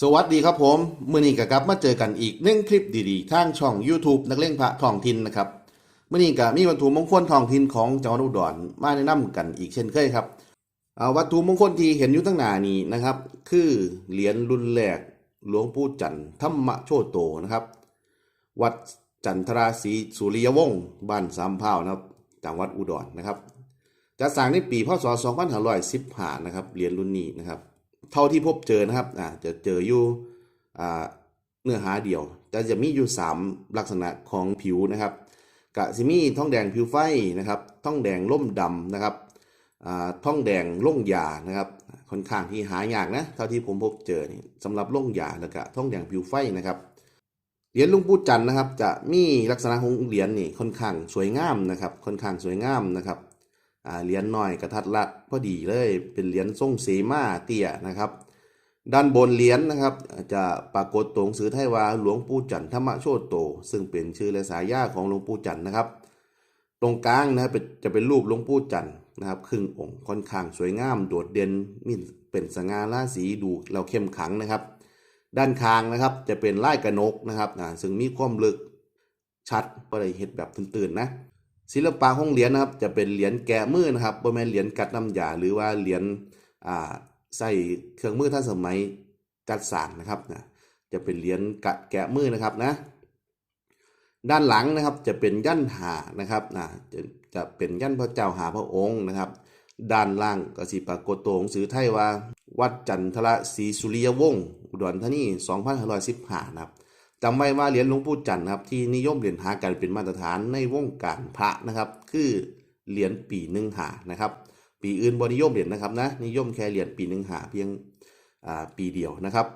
สวัสดีครับผม มื่อนี้ก็กลับมาเจอกันอีกหนึ่งคลิปดีๆ ทางช่อง YouTube นักเล่งพระท้องถิ่นนะครับมื่อนี้ก็มีวัตถุมงคลท้องถิ่นของจังหวัดอุดรมาแนะนำกันอีกเช่นเคยครับวัตถุมงคลที่เห็นอยู่ตั้งหน้านี้นะครับ คือเหรียญรุ่นแรกหลวงปู่จันทร์ธรรมโชโตนะครับ วัดจันทราศรีสุริยวงศ์บ้านสามพร้านะครับจังหวัดอุดรนะครับจัดสร้างในปีพศ2515นะครับเหรียญรุ่นนี้นะครับ เท่าที่พบเจอนะครับอ่าจะเจออยู่อ่าเนื้อหาเดียวแต่จะมีอยู่ 3 ลักษณะของผิวนะครับกะสิมีท่องแดงผิวไฟนะครับท่องแดงล่มดำนะครับอ่าท่องแดงล่งยานะครับค่อนข้างที่หายากนะเท่าที่ผมพบเจอนี่สำหรับล่งยาแล้วก็ท่องแดงผิวไฟนะครับเหรียญลุงปู่จันนะครับ จะมีลักษณะของเหรียญนี่ค่อนข้างสวยงามนะครับค่อนข้างสวยงามนะครับ อ่าเหรียญหน้อยกระทัดรัดพอดีเลยเป็นเหรียญทรงเสมาเตี้ยนะครับ ด้านบนเหรียญนะครับ จะปรากฏตรงสือไทยว่าหลวงปู่จันทร์ธรรมโชตโต ซึ่งเป็นชื่อและสายาของหลวงปู่จันทร์นะครับ ตรงกลางนะครับจะเป็นรูปหลวงปู่จันทร์นะครับครึ่งองค์ค่อนข้างสวยงามโดดเด่นมีเป็นสง่าราศีดูเราเข้มขังนะครับ ด้านข้างนะครับจะเป็นลายกระนกนะครับซึ่งมีความลึกชัดก็ได้เห็นแบบตื่นๆนะ ศิลปะของเหรียญนะครับ จะเป็นเหรียญแกะมือนะครับบ่แม่นเหรียญกัดน้ำยาหรือว่าเหรียญอ่าใส่เครื่องมือท่านสมัยจัดสางนะครับนะจะเป็นเหรียญกะแกะมือนะครับนะ ด้านหลังนะครับจะเป็นยันหานะครับนะจะจะเป็นยันพระเจ้าหาพระองค์นะครับ ด้านล่างก็สิปรากฏตัวหนังสือไทยว่า วัดจันทรศรีสุริยวงศ์อุดรธานี2515นะครับ จำไว้ว่าเหรียญหลวงปู่จันทร์ครับที่นิยมเหรียญหากันเป็นมาตรฐานในวงการพระนะครับ คือเหรียญปีหนึ่งหานะครับ ปีอื่นบนิยมเหรียญนะครับนะนิยมแค่เหรียญปีหนึ่งหาเพียงปีเดียวนะครับ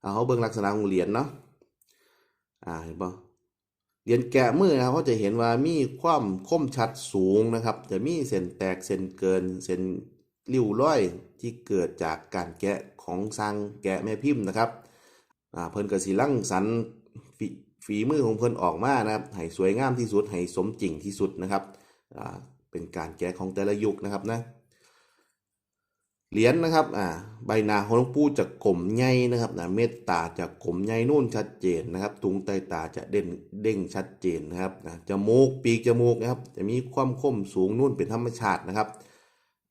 เอาเขาเบิ่งลักษณะของเหรียญเนาะอ่าเห็นปะเหรียญแกะมือนะครับเขาจะเห็นว่ามีความคมชัดสูงนะครับ จะมีเส้นแตกเส้นเกินเส้น ริ้วร้อยที่เกิดจากการแกะของสร้างแกะแม่พิมพ์นะครับเพิ่นกระสิลังสรรค์ฝีฝีมือของเพิ่นออกมานะครับให้สวยงามที่สุดให้สมจริงที่สุดนะครับเป็นการแกะของแต่ละยุคนะครับนะเหรียญนะครับอ่าใบหน้าของหลวงปู่จะกลมใหญ่นะครับนะเมตตาจะกลมใหญ่นู่นชัดเจนนะครับตุงใต้ตาจะเด่นเด้งชัดเจนนะครับนะจมูกปีกจมูกนะครับจะมีความคมสูงนู่นเป็นธรรมชาตินะครับ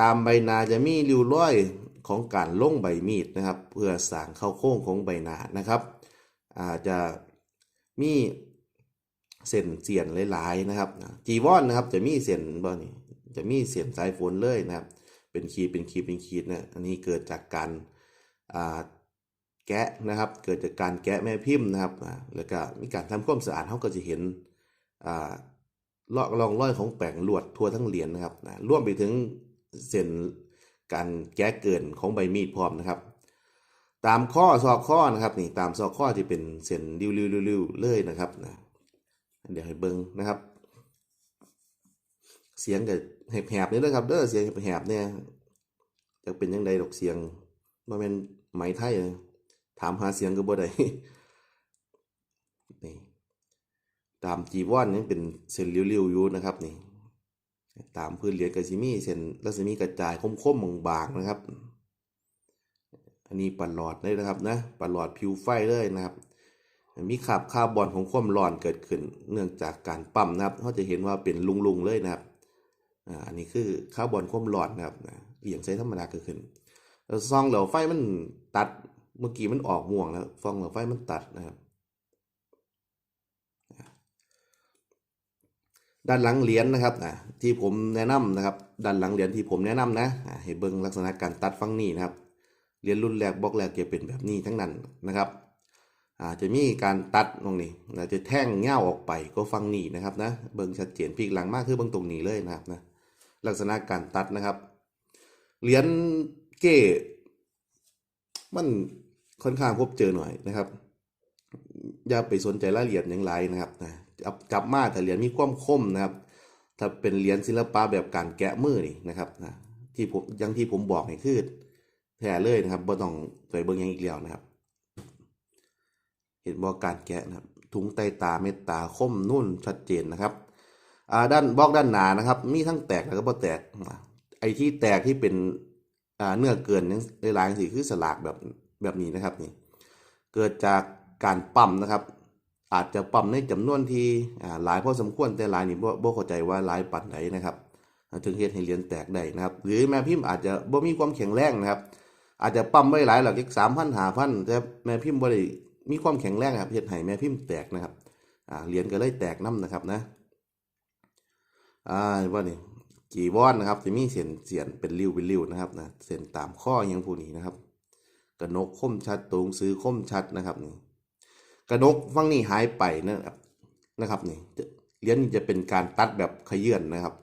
ตามใบนาจะมีริ้วรอยของการล่งใบมีดนะครับ เพื่อสางเข้าโค้งของใบหน้านะครับอาจจะมีเส้นเสียนหลายๆนะครับจีวรนนะครับจะมีเส้นบ่นี่จะมีเส้นสายฝนเลยนะครับ เป็นขีดเป็นขีดเป็นขีดนะอันนี้เกิดจากการแกะนะครับ เกิดจากการแกะแม่พิมพ์นะครับแล้วก็มีการทำความสะอาดเขาก็จะเห็นอ่าลอกรองรอยของแป้งลวดทั่วทั้งเหรียญนะครับรวมไปถึง เส้นการแกะเกินของใบมีดพร้อมนะครับ ตามข้อซอกข้อนะครับนี่ตามซอกข้อที่เป็นเส้นริ้วๆๆๆเลยนะครับนะเดี๋ยวให้เบิ้งนะครับ เสียงกับแหบๆนี่นะครับเด้อเสียงแหบๆเนี่ยจะเป็นยังไงดอกเสียงบ่แม่นไหมไทยถามหาเสียงก็บ่ได้นี่ตามจีวรนี่เป็นเส้นรียวๆอยู่นะครับนี่ ตามพื้นเหรียญก็สิมีเส้นรัศมีกระจายคมๆบางๆนะครับ อันนี้ปันหลอดเลยนะครับนะปันหลอดผิวไฟเลยนะครับ มีขาบคาร์บอนของความร้อนเกิดขึ้น เนื่องจากการปั๊มนะครับเขาจะเห็นว่าเป็นลุงๆเลยนะครับอ่าอันนี้คือคาร์บอนความร้อนนะครับนะเอียงใช้ธรรมดาเกิดขึ้นซองเหลวไฟมันตัดเมื่อกี้มันออกม่วงแล้วฟองเหลวไฟมันตัดนะครับ ด้านหลังเหรียญนะครับอ่าที่ผมแนะนำนะครับ ด้านหลังเหรียญที่ผมแนะนำนะอ่าให้เบิ่งลักษณะการตัดฟังนี่นะครับเหรียญรุ่นแรกบล็อกแรกจะเป็นแบบนี้ทั้งนั้นนะครับอ่าจะมีการตัดตรงนี้เราจะแท่งเง่าออกไปก็ฟังนี่นะครับนะเบิ่งชัดเจนพีกหลังมากคือเบิ่งตรงนี้เลยนะครับนะลักษณะการตัดนะครับเหรียญเก้มันค่อนข้างพบเจอหน่อยนะครับ อย่าไปสนใจรายละเอียดอย่างไรนะครับนะ จับจับมาแต่เหรียญมีความคมนะครับ ถ้าเป็นเหรียญศิลปะแบบการแกะมือนี่นะครับนะที่ผมยังที่ผมบอกให้คือแท้เลยนะครับบ่ต้องไปเบิ่งยังอีกแล้วนะครับ เห็นบอกการแกะนะครับ ถุงไตตาเม็ดตาคมนุ่นชัดเจนนะครับอ่าด้านบล็อกด้านหนานะครับ มีทั้งแตกแล้วก็บ่แตก ไอ้ที่แตกที่เป็นอ่าเนื้อเกินยังหลายๆสิคือสลากแบบแบบนี้นะครับนี่ เกิดจากการปั๊มนะครับ อาจจะปั๊มในจำนวนที่หลายพอสมควรแต่หลายนี่บ่บ่เข้าใจว่าหลายปันไหนนะครับ ถึงเฮ็ดให้เหรียญแตกได้นะครับ หรือแม่พิมพ์อาจจะบ่มีความแข็งแรงนะครับ อาจจะปั๊มไว้หลายหลักอีกสามพันหาพันแต่แม่พิมพ์บ่ได้มีความแข็งแรงครับเฮ็ดให้แม่พิมพ์แตกนะครับเหรียญก็เลยแตกน้ำนะครับนะอ่าว่านี่จีวรนนะครับจะมีเส้นเสียนเป็นริ้วเป็นริ้วนะครับนะเส้นตามข้ออยังผู้นี้นะครับกระนกคมชัดตรงซื้อคมชัดนะครับนี่ กระนกฟังนี่หายไปนะครับนะครับนี่เหรียญจะเป็นการตัดแบบขยื่นนะครับ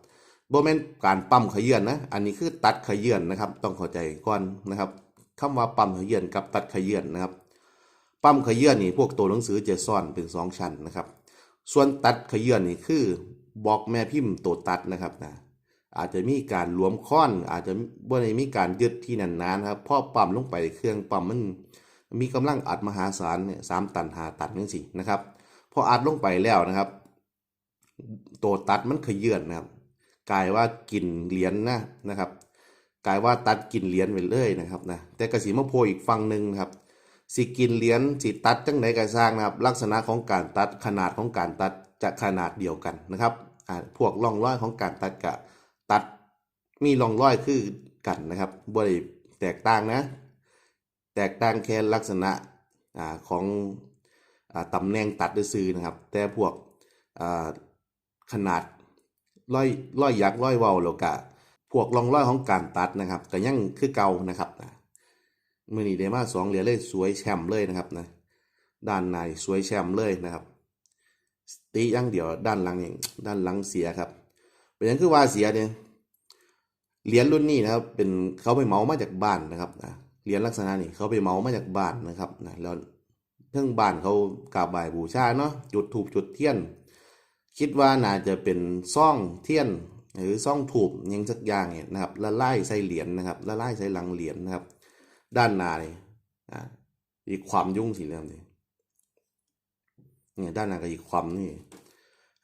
โบแมนการปั๊มขยื่นนะ อันนี้คือตัดขยื่นนะครับ ต้องเข้าใจก่อนนะครับคำว่าปั๊มขยื่นกับตัดขยื่นนะครับ ปั๊มขยื่นนี่พวกตัวหนังสือจะซ่อนเป็นสองชั้นนะครับ ส่วนตัดขยื่นนี่คือบอกแม่พิมพ์ตัวตัดนะครับนะอาจจะมีการหลวมค้อนอาจจะบ่ได้มีการยึดที่น่นหนานะครับพอปั๊มลงไปเครื่องปั๊มมัน มีกำลังอัดมหาศาลเนี่ยสามตันหาตันนี่สินะครับพออัดลงไปแล้วนะครับ ตัวตัดมันขยื่นนะครับกลายว่ากินเหรียญนะนะครับกลายว่าตัดกินเหรียญไปเลยนะครับนะแต่กระสีมะโพอีกฝั่งหนึ่งนะครับสิกินเหรียญสิตัดจังไหนก็สร้างนะครับ ลักษณะของการตัดขนาดของการตัดจะขนาดเดียวกันนะครับอ่าพวกร่องรอยของการตัดกะตัดมีร่องรอยคือกันนะครับบ่ได้แตกต่างนะ แตกต่างแค่ลักษณะอของอตำแหน่งตัดด้วยซื่อนะครับ แต่พวกขนาดร้อยร้อยยักษ์ร้อยเว้าแล้วก็พวกรองรอยของการตัดนะครับก็ยังคือเก่านะครับมือนี้ได้มาสองเหรียญเลยสวยแชมป์เลยนะครับนะด้านในสวยแชมป์เลยนะครับ ตีย่างเดียวด้านหลังเองด้านหลังเสียครับเป็นยังคือว่าเสียเนี่ยเหรียญรุ่นนี้นะครับ เป็นเขาไปเมามาจากบ้านนะครับนะ เหรียญลักษณะนี้เขาไปเมามาจากบ้านนะครับนะแล้วเพิ่งบ้านเขากราบไหว้บูชาเนาะจุดถูกจุดเทียน คิดว่าน่าจะเป็นซ่องเทียน หรือซ่องถูบยังสักอย่างเนี่ยนะครับละลายใส่เหรียญนะครับละลายใส่หลังเหรียญนะครับ ด้านหน้าเนี่ยอ่าอีกความยุ่งสีเหลืองนี่เนี่ยด้านหน้าก็อีกความนี่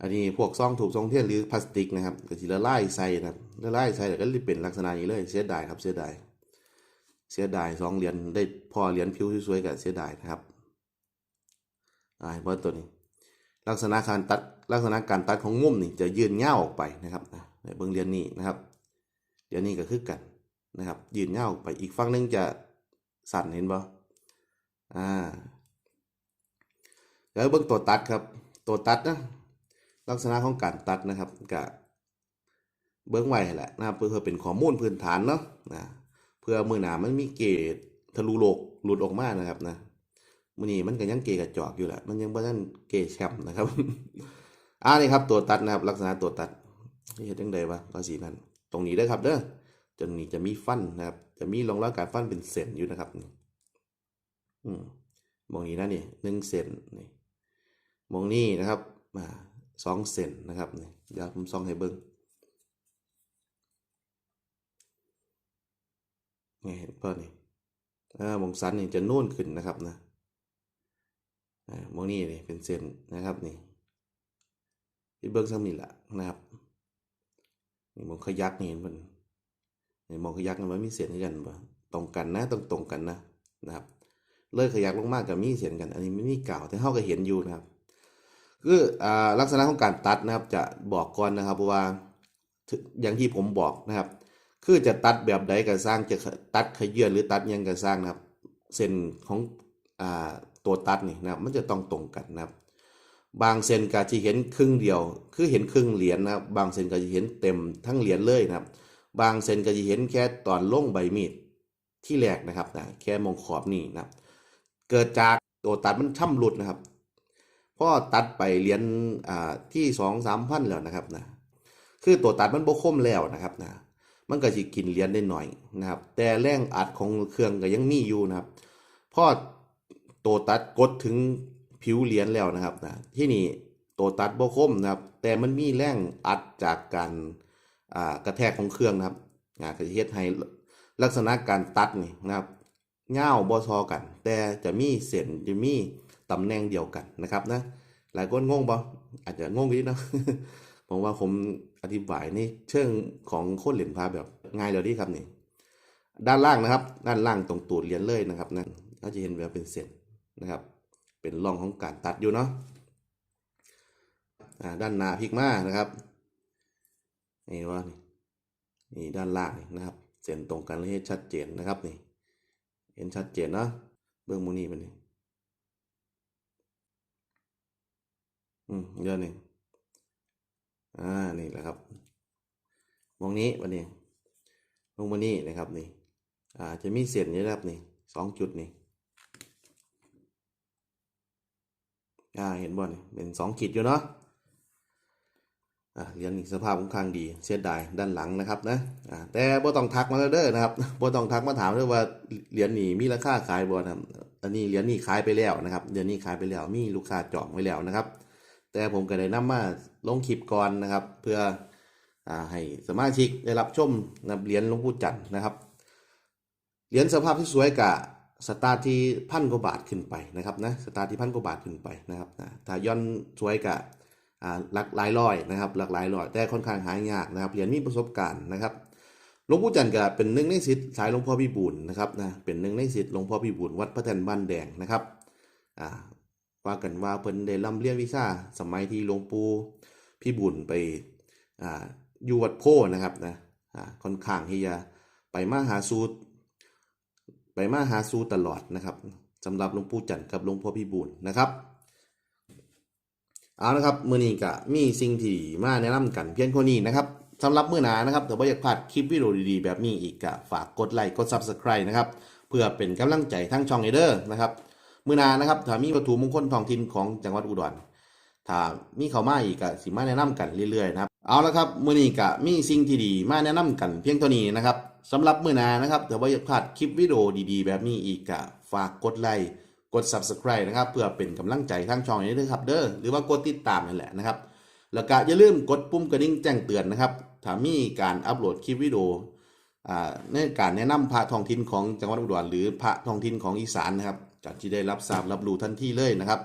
อันนี้พวกซองถูกซองเทียนหรือพลาสติกนะครับก็สิละลายใส่นะครับละลายใส่แล้วก็เลยเป็นลักษณะนี้เลยเสียดายครับเสียดาย เสียดายสองเหรียญได้พอเหรียญผิวสวยๆกับเสียดายนะครับอ่าเพราะตัวนี้ ลักษณะการตัดลักษณะการตัดของมุมนี่จะยืนเง่าออกไปนะครับนะในเบื้องเรียญนี้นะครับเรียญนี้ก็คือกันนะครับ ยืนเง่าออกไปอีกฝั่งหนึงจะสั่นเห็นบ่อ่าแล้วเบื้องตัวตัดครับ ตัวตัดนะลักษณะของการตัดนะครับกับเบื้องไว้แหละนะครับเพื่อเป็นข้อมูลพื้นฐานเนาะนะ เพื่อมือหนามันมีเกตทะลุโลกหลุดออกมานะครับนะมือนี้มันก็ยังเกกระจอกอยู่แหละมันยังบ่ทันเกแชมป์นะครับอ่านี่ครับตัวตัดนะครับ ลักษณะตัวตัดนี่เห็นจังไดวะก็สีนั้น ตรงนี้เด้ครับเด้อจนนี้จะมีฟันนะครับ จะมีรองรอยการฟันเป็นเส้นอยู่นะครับอืมมองนี้นะนี่หนึ่งเซนนี่มองนี่นะครับมาสองเซนนะครับนี่เดี๋ยวผมสองให้เบิ้ง นี่เห็นเพิ่นนี่อ่ามองสันนี่จะนู่นขึ้นนะครับนะมองนี่นี่เป็นเซนนะครับนี่ที่เบิ้งซ้ำนี่แหละนะครับนี่มองขยักนี่เห็นเพิ่นนี่มองขยักนี่มันมีเสียนกันบ่ตรงกันนะต้องตรงกันนะนะครับ เลยขยักลงมากกับมีเสียนกัน อันนี้ไม่มีกล่าวแต่เขาก็เห็นอยู่นะครับคืออลักษณะของการตัดนะครับจะบอกก่อนนะครับเพราะว่าอย่างที่ผมบอกนะครับ คือจะตัดแบบใดก็สร้างจะตัดขยื่นหรือตัดยังก็สร้างนะครับ เส้นของอ่าตัวตัดนี่นะครับมันจะต้องตรงกันนะครับ บางเส้นก็จะเห็นครึ่งเดียว คือเห็นครึ่งเหรียญนะครับ บางเส้นก็จะเห็นเต็มทั้งเหรียญเลยนะครับ บางเส้นก็จะเห็นแค่ตอนล่งใบมีดที่แรกนะครับนะแค่มองขอบนี่นะครับ เกิดจากตัวตัดมันช่ำหลุดนะครับพอตัดไปเหรียญที่สองสามพันแล้วนะครับนะคือตัวตัดมันบกคมแล้วนะครับนะ มันก็จะกินเหรียญได้หน่อยนะครับ แต่แรงอัดของเครื่องก็ยังมีอยู่นะครับพอตัวตัดกดถึงผิวเหรียญแล้วนะครับนะที่นี่ตัวตัดบกคมนะครับ แต่มันมีแรงอัดจากการอ่ากระแทกของเครื่องนะครับนะก็จะเฮ็ดให้ลักษณะการตัดนี่นะครับเง่าบอทอกัน แต่จะมีเส้นจะมีตำแหน่งเดียวกันนะครับนะหลายคนงงบ่อาจจะงงนิดนะผมว่าผม อธิบายในเชิงของโคตรเหรียญพาแบบง่ายเลยดีครับนี่ด้านล่างนะครับ ด้านล่างตรงตูดเหรียญเลยนะครับนั่นก็จะเห็นแบบเป็นเส้นนะครับ เป็นร่องของการตัดอยู่เนาะอ่าด้านหน้าพิกมานะครับนี่ว่านี่นี่ด้านล่างนะครับ เส้นตรงกันเลยให้ชัดเจนนะครับนี่ เห็นชัดเจนเนาะเบื้องมูนี่มันนี่อืมเยอะหนึ่ง อ่านี่แหละครับ มองนี้วันนี้ลงมานี่นะครับนี่อ่าจะมีเส้นนี้นะครับนี่สองจุดนี่อ่าเห็นบ่นี่เป็นสองขีดอยู่เนาะอ่าเรียนสภาพค่อนข้างดีเสียดายด้านหลังนะครับนะอ่าแต่บ่ต้องทักมาเด้อนะครับบ่ต้องทักมาถามเด้อว่าเหรียญนี่มีราคาขายบ่นะครับอันนี้เหรียญนี่ขายไปแล้วนะครับเหรียญนี่ขายไปแล้วมีลูกค้าจองไว้แล้วนะครับ แต่ผมก็ได้นำมาลงคลิปก่อนนะครับ เพื่ออให้สมาชิกได้รับชมนะเหรียญหลวงปู่จันทร์นะครับเหรียญสภาพที่สวยกะสตาร์ทที่พันกว่าบาทขึ้นไปนะครับนะสตาร์ทที่พันกว่าบาทขึ้นไปนะครับนะถ้าย้อนสวยกะหลักหลายร้อยนะครับหลักหลายร้อยแต่ค่อนข้างหายากนะครับเหรียญมีประสบการณ์นะครับหลวงปู่จันทร์ก็เป็นหนึ่งในศิษย์สายหลวงพ่อพี่บุญนะครับนะเป็นหนึ่งในศิษย์หลวงพ่อพี่บุญวัดพระแท่นบ้านแดงนะครับอ่า ว่ากันว่าเพิ่นได้ร่ำเรียนวิชาสมัยที่หลวงปู่พี่บุญไปอ่าอยู่วัดโพนะครับนะอ่าค่อนข้างที่จะไปมาหาสูตรไปมาหาสู่ตลอดนะครับสำหรับหลวงปู่จันทร์กับหลวงพ่อพี่บุญนะครับเอาละครับมื้อนี้ก็มีสิ่งที่มาแนะนำกันเพียงเท่านี้นะครับสำหรับมื้อหน้านะครับแต่ว่าอยากพลาดคลิปวิดีโอดีๆแบบนี้อีกก็ฝากกดไลค์กด Subscribe นะครับ เพื่อเป็นกำลังใจทั้งช่องเอเดอร์นะครับ มือนานะครับถ้ามีวัตถุมงคลท้องถิ่นของจังหวัดอุดรถ้ามีเข้ามาอีกก็สิมาแนะนำกันเรื่อยๆนะครับเอาละครับมื้อนี้ก็มีสิ่งที่ดีมาแนะนำกันเพียงเท่านี้นะครับสำหรับมื้อนานะครับแต่ว่าอยากพลาดคลิปวิดีโอดีๆ แบบนี้อีกก็ฝากกดไลค์กด Subscribe นะครับเพื่อเป็นกำลังใจทางช่องนี้ด้วยครับเด้อหรือว่ากดติดตามนั่นแหละนะครับ แล้วก็อย่าลืมกดปุ่มกระดิ่งแจ้งเตือนนะครับถ้ามีการอัปโหลดคลิปวิดีโออ่าในการแนะนำพระทองถิ่นของจังหวัดอุดรหรือพระทองถิ่นของอีสานนะครับ จะที่ได้รับทราบรับรู้ทันทีเลยนะครับ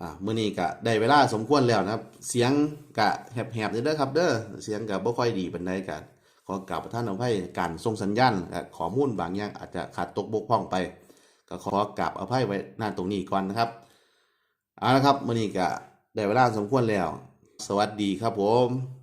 อ่ามื้อนี้ก็ได้เวลาสมควรแล้วนะครับ เสียงกะแหบๆเด้อครับ เด้อเสียงกะบ่ค่อยดีปานใดก็ขอกราบประทานอภัยการส่งสัญญาณข้อมูลบางอย่างอาจจะขาดตกบกพร่องไป ก็ขอกราบอภัยไว้หน้าตรงนี้ก่อนนะครับเอาละครับมื้อนี้ก็ได้เวลาสมควรแล้ว สวัสดีครับผม